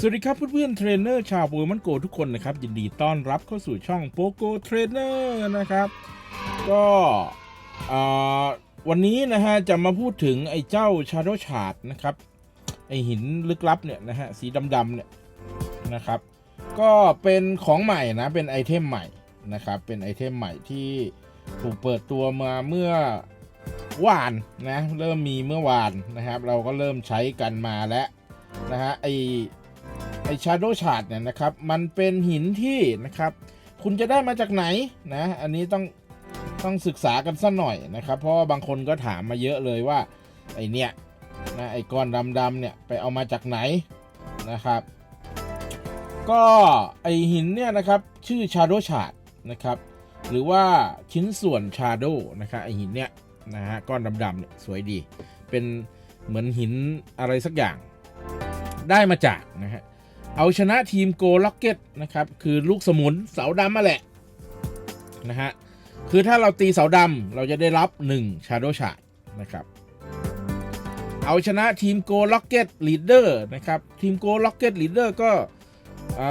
สวัสดีครับเพื่อนๆเทรนเนอร์ชาวโปเกมอนโกทุกคนนะครับ ยินดีต้อนรับเข้าสู่ช่องโปโกเทรนเนอร์นะครับ ก็วันนี้นะฮะจะมาพูดถึงไอ้เจ้าชา d o w ชา r นะครับ ไอหินลึกลับเนี่ยนะฮะสีดำๆเนี่ยนะครับ ก็เป็นของใหม่นะเป็นไอเทมใหม่นะครับ เป็นไอเทมใหม่ที่ถูกเปิดตัวมาเมื่อวานนะเริ่มมีเมื่อวานนะครับ เราก็เริ่มใช้กันมาแล้วนะฮะไอ ไอชาร์โดชาร์ดเนี่ยนะครับ มันเป็นหินที่นะครับ คุณจะได้มาจากไหนนะ อันนี้ต้องต้องศึกษากันสักหน่อยนะครับ เพราะว่าบางคนก็ถามมาเยอะเลยว่าไอเนี่ยนะไอก้อนดำๆเนี่ยไปเอามาจากไหนนะครับ ก็ไอหินเนี่ยนะครับชื่อชาโดชาร์ดนะครับ หรือว่าชิ้นส่วนชาโดนะครับไอหินเนี่ยนะฮะก้อนดำๆเนี่ยสวยดี เป็นเหมือนหินอะไรสักอย่างได้มาจากนะฮะ เอาชนะทีมโกล็อกเก็ตนะครับ คือลูกสมุนเสาดำมาแหละนะฮะ คือถ้าเราตีเสาดำเราจะได้รับ1ชาโดชาร์ดนะครับ เอาชนะทีมโกล็อกเก็ตลีดเดอร์นะครับ ทีมโกล็อกเก็ตลีดเดอร์ก็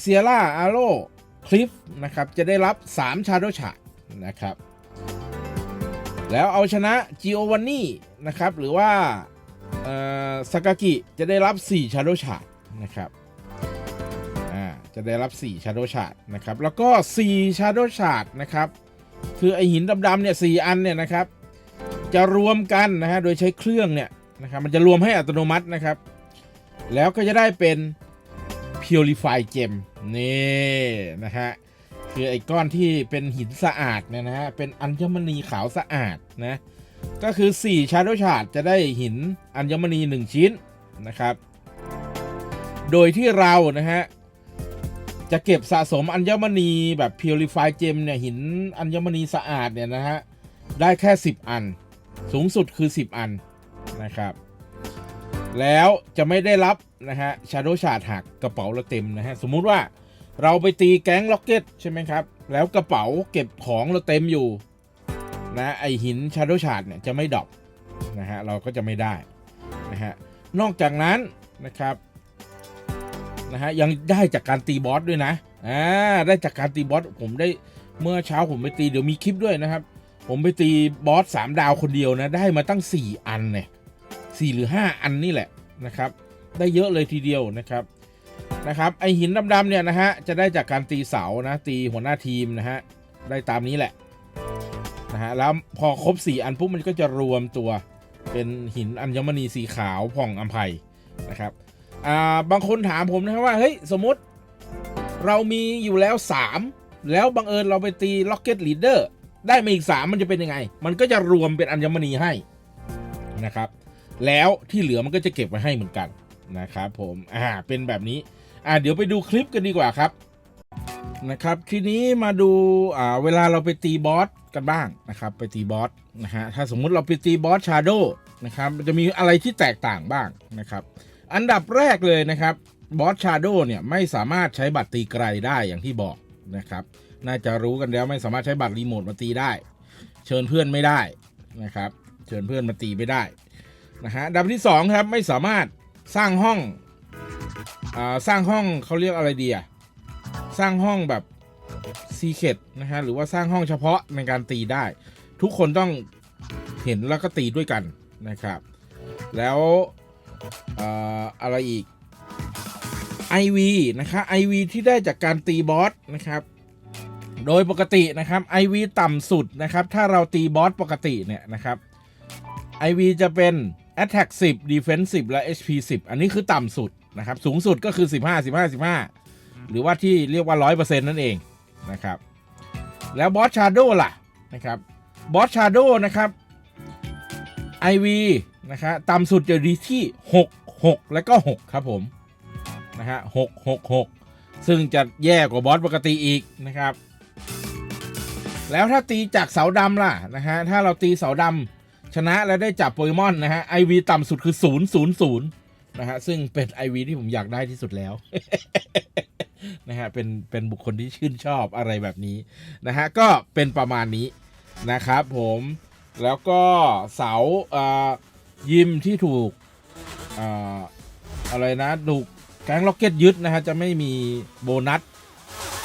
เซียร่าอาโรคลิฟนะครับ จะได้รับ3ชาโดชาร์ดนะครับ แล้วเอาชนะจิโอวานนี่นะครับ หรือว่าสากากิจะได้รับ4ชาโดชาร์ดนะครับ จะได้รับ4ชาโดชาร์ดนะครับ แล้วก็4ชาโดชาร์ดนะครับ คือไอหินดำๆเนี่ยสอันเนี่ยนะครับ จะรวมกันนะฮะ โดยใช้เครื่องเนี่ยนะครับมันจะรวมให้อัตโนมัตินะครับ แล้วก็จะได้เป็น Purify Gem นี่นะฮะ คือไอ้ก้อนที่เป็นหินสะอาดเนี่ยนะฮะ เป็นอัญมณีขาวสะอาดนะ ก็คือ 4 Shadow Shard จะได้หินอัญมณี 1 ชิ้นนะครับ โดยที่เรานะฮะ จะเก็บสะสมอัญมณีแบบ Purify Gem เนี่ยหินอัญมณีสะอาดเนี่ยนะฮะ ได้แค่ 10 อัน สูงสุดคือ 10 อันนะครับ แล้วจะไม่ได้รับนะฮะชาโดชาดหักกระเป๋าเราเต็มนะฮะ สมมุติว่าเราไปตีแก๊งล็อกเก็ตใช่ไหมครับ แล้วกระเป๋าเก็บของเราเต็มอยู่นะไอหินชาโดชาดเนี่ยจะไม่ดรอปนะฮะเราก็จะไม่ได้นะฮะนอกจากนั้นนะครับ นะฮะยังได้จากการตีบอสด้วยนะอ่าได้จากการตีบอสผมได้เมื่อเช้าผมไปตีเดี๋ยวมีคลิปด้วยนะครับ ผมไปตีบอสสามดาวคนเดียวนะได้มาตั้ง 4 อันเนี่ยสี่หรือ 5 อันนี่แหละนะครับ ได้เยอะเลยทีเดียวนะครับนะครับไอหินดำๆเนี่ยนะฮะจะได้จากการตีเสานะตีหัวหน้าทีมนะฮะได้ตามนี้แหละนะฮะแล้วพอครบ 4 อันปุ๊บมันก็จะรวมตัวเป็นหินอัญมณีสีขาวผ่องอัมภัยนะครับ อ่าบางคนถามผมนะครับว่าเฮ้ยสมมติเรามีอยู่แล้ว 3 แล้วบังเอิญเราไปตีล็อกเก็ตลีดเดอร์ได้มาอีก 3 มันจะเป็นยังไง มันก็จะรวมเป็นอัญมณีให้นะครับ แล้วที่เหลือมันก็จะเก็บไว้ให้เหมือนกันนะครับผมอ่าเป็นแบบนี้อ่าเดี๋ยวไปดูคลิปกันดีกว่าครับนะครับทีนี้มาดูอ่าเวลาเราไปตีบอสกันบ้างนะครับไปตีบอสนะฮะถ้าสมมุติเราไปตีบอสชาโดนะครับมันจะมีอะไรที่แตกต่างบ้างนะครับ อันดับแรกเลยนะครับบอสชาโดเนี่ยไม่สามารถใช้บัตรตีไกลได้อย่างที่บอกนะครับ น่าจะรู้กันแล้วไม่สามารถใช้บัตรรีโมทมาตีได้ เชิญเพื่อนไม่ได้นะครับ เชิญเพื่อนมาตีไม่ได้นะฮะดับที่สองครับไม่สามารถสร้างห้องอ่าสร้างห้องเขาเรียกอะไรดีอะสร้างห้องแบบซีเคดนะฮะหรือว่าสร้างห้องเฉพาะในการตีได้ ทุกคนต้องเห็นแล้วก็ตีด้วยกันนะครับ แล้ว อะไรอีก IV นะครับ IV ที่ได้จากการตีบอสนะครับ โดยปกตินะครับ IV ต่ำสุดนะครับ ถ้าเราตีบอสปกติเนี่ยนะครับ IV จะเป็น Attack 10 Defense 10 และ HP 10 อันนี้คือต่ำสุดนะครับ สูงสุดก็คือ 15 15 15 หรือว่าที่เรียกว่า 100%นั่นเองนะครับ แล้วบอสชาโดล่ะนะครับ บอสชาโดนะครับ IV นะครับต่ำสุดจะดีที่ 6 6 แล้วก็ 6 ครับผมนะฮะ6 6 6ซึ่งจะแย่กว่าบอสปกติอีกนะครับ แล้วถ้าตีจากเสาดำล่ะนะฮะถ้าเราตีเสาดำชนะแล้วได้จับโปเกมอนนะฮะไอวีต่ำสุดคือ 0 0 0นะฮะซึ่งเป็น IV ที่ผมอยากได้ที่สุดแล้วนะฮะเป็นเป็นบุคคลที่ชื่นชอบอะไรแบบนี้นะฮะก็เป็นประมาณนี้นะครับผมแล้วก็เสาเอ่อ ยิมที่ถูกอ่ออะไรนะถูกแก๊งล็อกเก็ตยึดนะฮะจะไม่มีโบนัส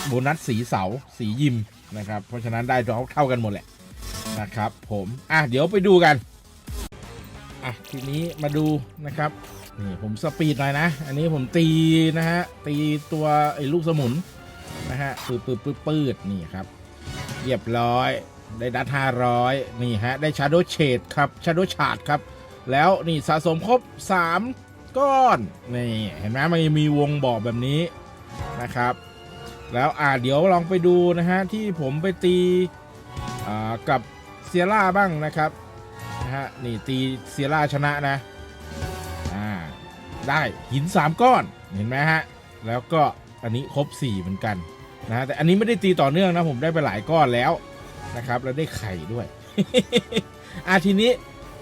โบนัสสีเสาสียิมนะครับ เพราะฉะนั้นได้ดอกเท่ากันหมดแหละนะครับ ผมอะเดี๋ยวไปดูกันอะทีนี้มาดูนะครับนี่ผมสปีดหน่อยนะ อันนี้ผมตีนะฮะตีตัวไอ้ลูกสมุนนะฮะปืดปืดปืดปืดนี่ครับเรียบร้อยได้ดัตห้าร้อยนี่ฮะได้ชาร์โดเชดครับชาร์โดชาร์ดครับ แล้วนี่สะสมครบ 3 ก้อน นี่เห็นไหมมันมีวงบอกแบบนี้นะครับ แล้วอ่าเดี๋ยวลองไปดูนะฮะ ที่ผมไปตีกับเซียร่าบ้างนะครับนะฮะนี่ตีเซียร่าชนะนะอ่าได้หิน 3 ก้อนเห็นไหมฮะ แล้วก็อันนี้ครบ 4 เหมือนกันนะฮะแต่อันนี้ไม่ได้ตีต่อเนื่องนะผมได้ไปหลายก้อนแล้วนะครับ แล้วได้ไข่ด้วยอะทีนี้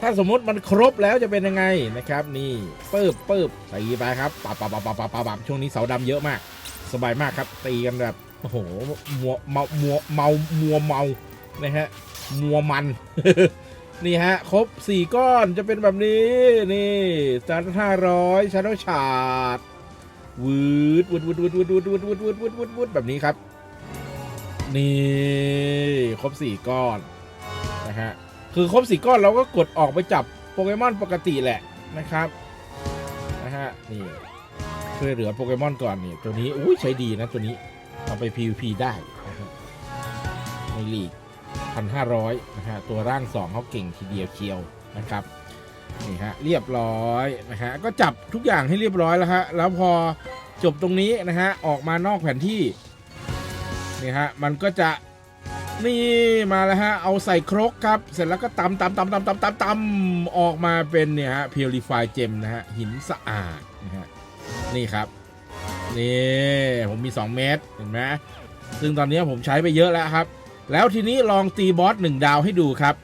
ถ้าสมมติมันครบแล้วจะเป็นยังไงนะครับนี่เปิบเปิบตีไปครับปับปับปับปับปับปับปับช่วงนี้เสาดำเยอะมาก สบายมากครับ ตีกันแบบโอ้โหมัวเมามัวเมามัวเมานะฮะมัวมันนี่ฮะครบ 4 ก้อนจะเป็นแบบนี้นี่จานห้าร้อยชาร์โดชาดวืดวืดวืดวืดวืดวืดวืดวืดวืดวืดวืดวืดแบบนี้ครับ นี่ ครบ 4 ก้อนนะฮะ คือครบสี่ก้อนเราก็กดออกไปจับโปเกมอนปกติแหละนะครับนะฮะนี่ช่วยเหลือโปเกมอนก่อนนี่ตัวนี้อุ้ยใช้ดีนะตัวนี้เอาไป PVP ได้นะครับในลีกพันห้าร้อยนะฮะตัวร่างสองเขาเก่งทีเดียวเชียวนะครับนี่ฮะเรียบร้อยนะฮะก็จับทุกอย่างให้เรียบร้อยแล้วฮะแล้วพอจบตรงนี้นะฮะออกมานอกแผนที่นี่ฮะมันก็จะ นี่มาแล้วฮะ เอาใส่ครกครับ เสร็จแล้วก็ตำตำตำตำตำตำตำออกมาเป็นเนี่ยฮะ purify gem นะฮะ หินสะอาดนะฮะ นี่ครับ นี่ผมมี 2 เม็ดเห็นไหมซึ่งตอนนี้ผมใช้ไปเยอะแล้วครับ แล้วทีนี้ลองตีบอสหนึ่งดาวให้ดูครับ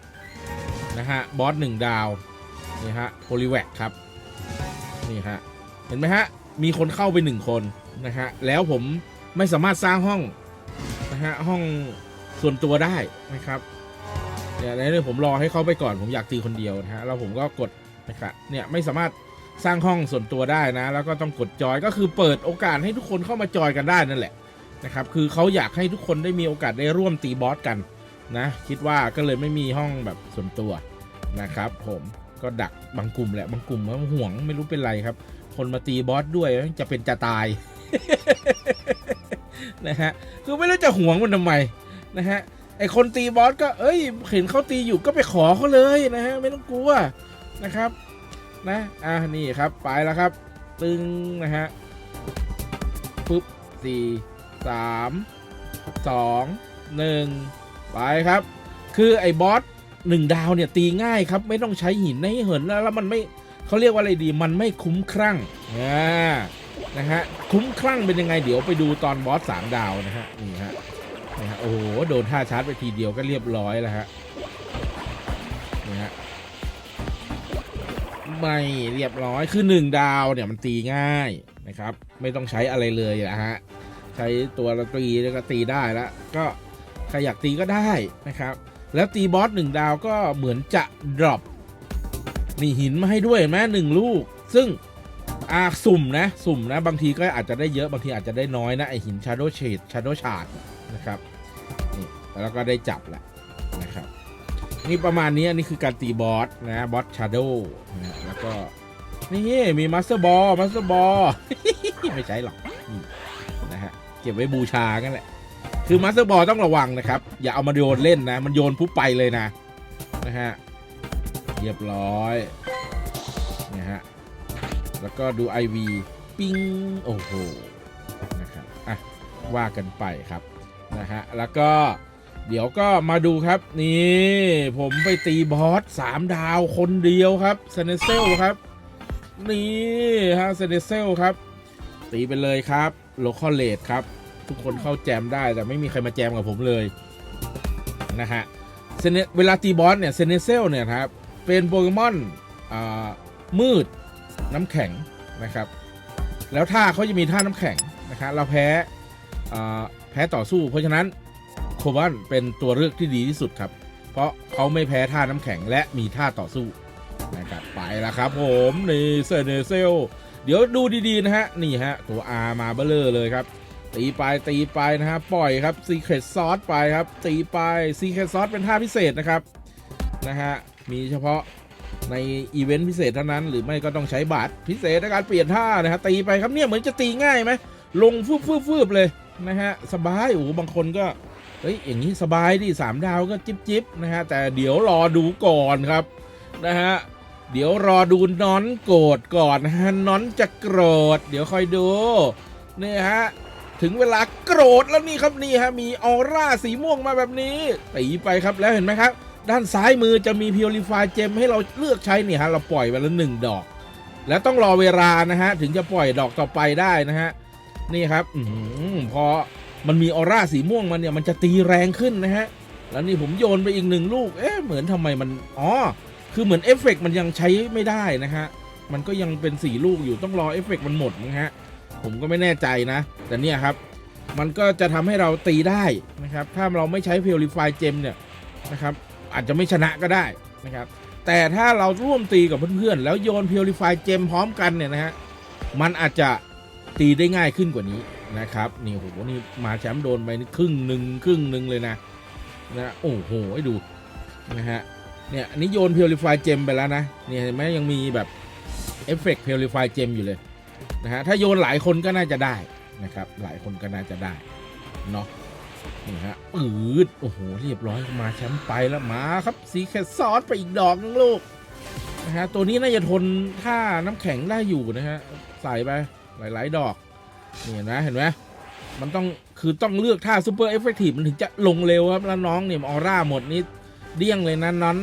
นะฮะบอสหนึ่งดาวนี่ฮะโพลิแวกครับ นี่ฮะเห็นไหมฮะ มีคนเข้าไปหนึ่งคนนะฮะแล้วผมไม่สามารถสร้างห้องนะฮะห้อง ส่วนตัวได้นะครับเนี่ยในนี้ผมรอให้เขาไปก่อนผมอยากตีคนเดียวนะฮะแล้วผมก็กดนะครับเนี่ยไม่สามารถสร้างห้องส่วนตัวได้นะ แล้วก็ต้องกดจอยก็คือเปิดโอกาสให้ทุกคนเข้ามาจอยกันได้นั่นแหละนะครับคือเขาอยากให้ทุกคนได้มีโอกาสได้ร่วมตีบอสกันนะ คิดว่าก็เลยไม่มีห้องแบบส่วนตัวนะครับผมก็ดักบางกลุ่มแหละบางกลุ่มมันห่วงไม่รู้เป็นไรครับ คนมาตีบอสด้วยจะเป็นจะตายนะฮะคือไม่รู้จะห่วงมันทำไม นะฮะไอคนตีบอสก็เอ้ยเห็นเขาตีอยู่ก็ไปขอเขาเลยนะฮะไม่ต้องกลัวนะครับนะอะนี่ครับไปแล้วครับ ตึงนะฮะปุ๊บสี่สามสองหนึ่งไปครับ คือไอ้บอสหนึ่งดาวเนี่ยตีง่ายครับ ไม่ต้องใช้หินให้เหินแล้วแล้วมันไม่เขาเรียกว่าอะไรดี มันไม่คุ้มครั่งอ่านะฮะคุ้มครั่งเป็นยังไงเดี๋ยวไปดูตอนบอสสามดาวนะฮะนี่ฮะ นะฮะโอ้โหโดนท่าชาร์จไปทีเดียวก็เรียบร้อยแล้วฮะนี่ฮะไม่เรียบร้อยคือหนึ่งดาวเนี่ยมันตีง่ายนะครับ ไม่ต้องใช้อะไรเลยนะฮะใช้ตัวละตีแล้วก็ตีได้แล้วก็ใครอยากตีก็ได้นะครับ แล้วตีบอสหนึ่งดาวก็เหมือนจะดรอปนี่หินมาให้ด้วยเห็นไหมหนึ่งลูก ซึ่งอาสุ่มนะ สุ่มนะ บางทีก็อาจจะได้เยอะ บางทีอาจจะได้น้อยนะ ไอหิน Shadow Shade Shadow Shard นะครับนี่แล้วก็ได้จับแหละนะครับนี่ประมาณนี้อันนี้คือการตีบอสนะบอสชาร์โดนะแล้วก็นี่มีมาสเตอร์บอลมาสเตอร์บอลไม่ใช่หรอกนะฮะเก็บไว้บูชากันแหละ คือมาสเตอร์บอลต้องระวังนะครับ อย่าเอามาโยนเล่นนะ มันโยนปุ๊บไปเลยนะนะฮะเรียบร้อยนะฮะแล้วก็ดู IV ปิ้งโอ้โหนะครับอะว่ากันไปครับ นะฮะแล้วก็เดี๋ยวก็มาดูครับนี่ผมไปตีบอสสามดาวคนเดียวครับเซเนเซลครับ นี่ฮะเซเนเซลครับ ตีไปเลยครับโลคอลเลดครับ ทุกคนเข้าแจมได้แต่ไม่มีใครมาแจมกับผมเลยนะฮะเซเนเวลาตีบอสเนี่ยเซเนเซลเนี่ยครับเป็นโปเกมอนอมืดน้ำแข็งนะครับ แล้วท่าเขาจะมีท่าน้ำแข็งนะครับเราแพ้ แพ้ต่อสู้เพราะฉะนั้นโคบันเป็นตัวเลือกที่ดีที่สุดครับ เพราะเขาไม่แพ้ท่าน้ำแข็งและมีท่าต่อสู้นะครับไปแล้วครับผมนี่เซเนเซลเดี๋ยวดูดีๆนะฮะนี่ฮะตัว R มาเบลอเลยครับ ตีไปตีไปนะฮะปล่อยครับ Secret Sauce ไปครับ ตีไป Secret Sauce เป็นท่าพิเศษนะครับนะฮะมีเฉพาะในอีเวนต์พิเศษเท่านั้น หรือไม่ก็ต้องใช้บัตรพิเศษในการเปลี่ยนท่านะฮะตีไปครับเนี่ยเหมือนจะตีง่ายไหมลงฟืบฟืบฟืบเลย นะฮะสบายโอ้โหบางคนก็เฮ้ยอย่างนี้สบายดิสามดาวก็จิบจิบนะฮะแต่เดี๋ยวรอดูก่อนครับนะฮะเดี๋ยวรอดูน้อนโกรธก่อนนะฮะน้อนจะโกรธเดี๋ยวคอยดูนี่ฮะถึงเวลาโกรธแล้วนี่ครับนี่ฮะมีออร่าสีม่วงมาแบบนี้ตีไปครับแล้วเห็นไหมครับ ด้านซ้ายมือจะมี Purify Gem ให้เราเลือกใช้นี่ฮะเราปล่อยไปแล้วหนึ่งดอก แล้วต้องรอเวลานะฮะถึงจะปล่อยดอกต่อไปได้นะฮะ นี่ครับอพอมันมีออร่าสีม่วงมันเนี่ยมันจะตีแรงขึ้นนะฮะ แล้วนี่ผมโยนไปอีกหนึ่งลูก เอ๊ะเหมือนทำไมมันอ๋อคือเหมือนเอฟเฟกต์มันยังใช้ไม่ได้นะฮะ มันก็ยังเป็นสี่ลูกอยู่ต้องรอเอฟเฟกต์มันหมดนะฮะ ผมก็ไม่แน่ใจนะ แต่เนี่ยครับ มันก็จะทำให้เราตีได้นะครับ ถ้าเราไม่ใช้ Purify Gem เนี่ยนะครับ อาจจะไม่ชนะก็ได้นะครับ แต่ถ้าเราร่วมตีกับเพื่อนๆแล้วโยน Purify Gem พร้อมกันเนี่ยนะฮะ มันอาจจะ ตีได้ง่ายขึ้นกว่านี้นะครับนี่โอ้โหนี่มาแชมป์โดนไปครึ่งหนึ่งครึ่งหนึ่งเลยนะนะโอ้โหให้ดูนะฮะเนี่ยอันนี้โยน Purify Gem ไปแล้วนะเนี่ยเห็นไหมยังมีแบบเอฟเฟกต์ Purify Gem อยู่เลยนะฮะถ้าโยนหลายคนก็น่าจะได้นะครับหลายคนก็น่าจะได้เนาะนี่ฮะอืดโอ้โหเรียบร้อยมาแชมป์ไปแล้วมาครับสีแคซอสไปอีกดอกนึงลูกนะฮะตัวนี้น่าจะทนท่าน้ำแข็งได้อยู่นะฮะใส่ไป หลาย ๆ ดอกนี่เห็นไหมเห็นไหมมันต้องคือต้องเลือกท่าซูเปอร์เอฟเฟกตีฟมันถึงจะลงเร็วครับแล้วน้องเนี่ยออร่าหมดนี่เดี้ยงเลยนะน้อน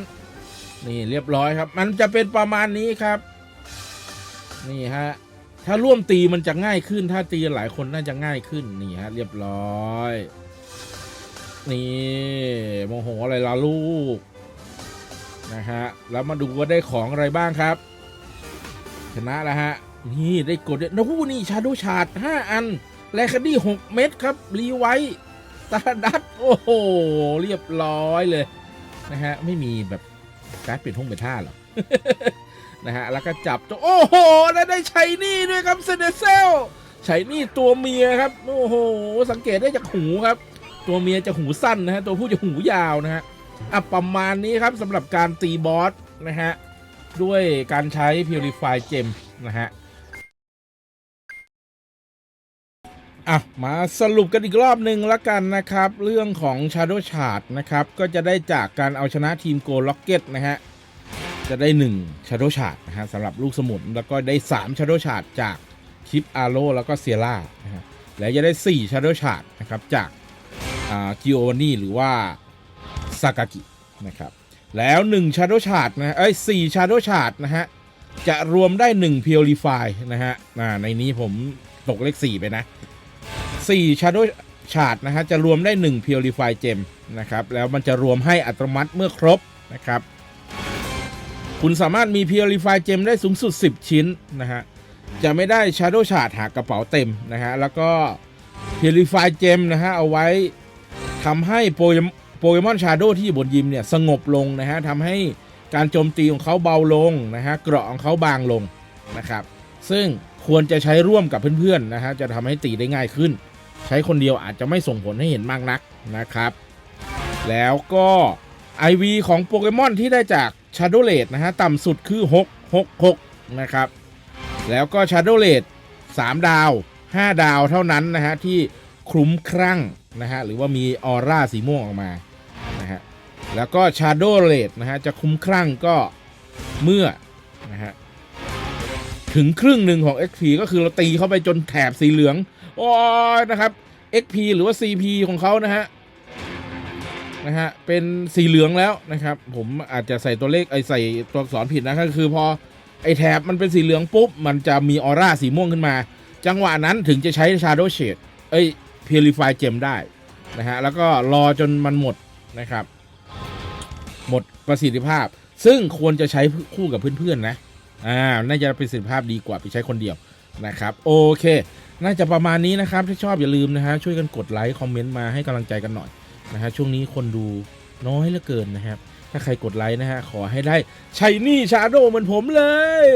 นี่เรียบร้อยครับ มันจะเป็นประมาณนี้ครับ นี่ฮะถ้าร่วมตีมันจะง่ายขึ้น ถ้าตีหลายคนน่าจะง่ายขึ้นนี่ฮะเรียบร้อย นี่โมโหอะไรล่ะลูกนะฮะแล้วมาดูว่าได้ของอะไรบ้างครับ ชนะแล้วฮะ นี่ได้กดเนะฮู้นี่ชาโดชาร์ด5อัน แลคดี้6เม็ดครับ รีไว้ตาดัด โอ้โห เรียบร้อยเลย นะฮะ ไม่มีแบบการเปลี่ยนท่องเป็นท่าหรอนะฮะ แล้วก็จับตัวโอ้โห แล้วได้ใช้นี่ด้วยครับเซเนเซลใช้นี่ตัวเมียครับ โอ้โห สังเกตได้จากหูครับ ตัวเมียจะหูสั้นนะฮะ ตัวผู้จะหูยาวนะฮะอะประมาณนี้ครับสำหรับการตีบอสนะฮะ ด้วยการใช้ Purify Gem นะฮะ อะมาสรุปกันอีกรอบหนึ่งล้วกันนะครับ เรื่องของ Shadow Shard นะครับ ก็จะได้จากการเอาชนะทีม Go Rocket นะฮะ จะได้ 1 Shadow Shard นะฮะสำหรับลูกสมุน แล้วก็ได้ 3 Shadow Shard จากคลิปอาโลแล้วก็เซียร่านะฮะและจะได้ 4 Shadow Shard นะครับ จากอ่ากิโอวานี่หรือว่าซากากินะครับ แล้ว 1 Shadow Shard นะเอ้ย4 Shadow Shard นะฮะ จะรวมได้ 1 Purify นะฮะในนี้ผมตกเลข 4 ไปนะ 4 Shadow Shard นะฮะจะรวมได้ 1 Purify Gem นะครับ แล้วมันจะรวมให้อัตโนมัติเมื่อครบนะครับ คุณสามารถมี Purify Gem ได้สูงสุด 10 ชิ้นนะฮะ จะไม่ได้ Shadow Shard หากกระเป๋าเต็มนะฮะ แล้วก็ Purify Gem นะฮะ เอาไว้ทำให้โปเกมโปเกมอนชาโดที่อยู่บนยิมเนี่ยสงบลงนะฮะทำให้การโจมตีของเขาเบาลงนะฮะเกราะของเขาบางลงนะครับ ซึ่ง ควรจะใช้ร่วมกับเพื่อนๆนะฮะจะทำให้ตีได้ง่ายขึ้น ใช้คนเดียวอาจจะไม่ส่งผลให้เห็นมากนักนะครับ แล้วก็ IV ของโปเกมอนที่ได้จาก Shadow r a d นะฮะต่ำสุดคือ 666 นะครับ แล้วก็ Shadow r a d 3 ดาว 5 ดาวเท่านั้นนะฮะที่คลุ้มครั่งนะฮะหรือว่ามีออร่าสีม่วงออกมานะฮะแล้วก็ Shadow r a d นะฮะจะคลุ้มครั่งก็เมื่อนะฮะ ถึงครึ่งหนึ่งของ XP ก็คือเราตีเข้าไปจนแถบสีเหลือง โอ้ยนะครับ XP หรือว่า CP ของเขานะฮะนะฮะเป็นสีเหลืองแล้วนะครับ ผมอาจจะใส่ตัวเลขไอใส่ตัวอักษรผิดนะก็คือพอไอแถบมันเป็นสีเหลืองปุ๊บ มันจะมีออร่าสีม่วงขึ้นมา จังหวะนั้นถึงจะใช้ Shadow Shade เอ้ย Purify Gem ได้นะฮะแล้วก็รอจนมันหมดนะครับ หมดประสิทธิภาพ ซึ่งควรจะใช้คู่กับเพื่อนๆนะ อ่าน่าจะประสิทธิภาพดีกว่าไปใช้คนเดียวนะครับโอเค น่าจะประมาณนี้นะครับถ้าชอบอย่าลืมนะฮะช่วยกันกดไลค์คอมเมนต์มาให้กำลังใจกันหน่อยนะฮะช่วงนี้คนดูน้อยเหลือเกินนะครับ ถ้าใครกดไลค์นะฮะขอให้ได้ชัยนี่ชาโดเหมือนผมเลย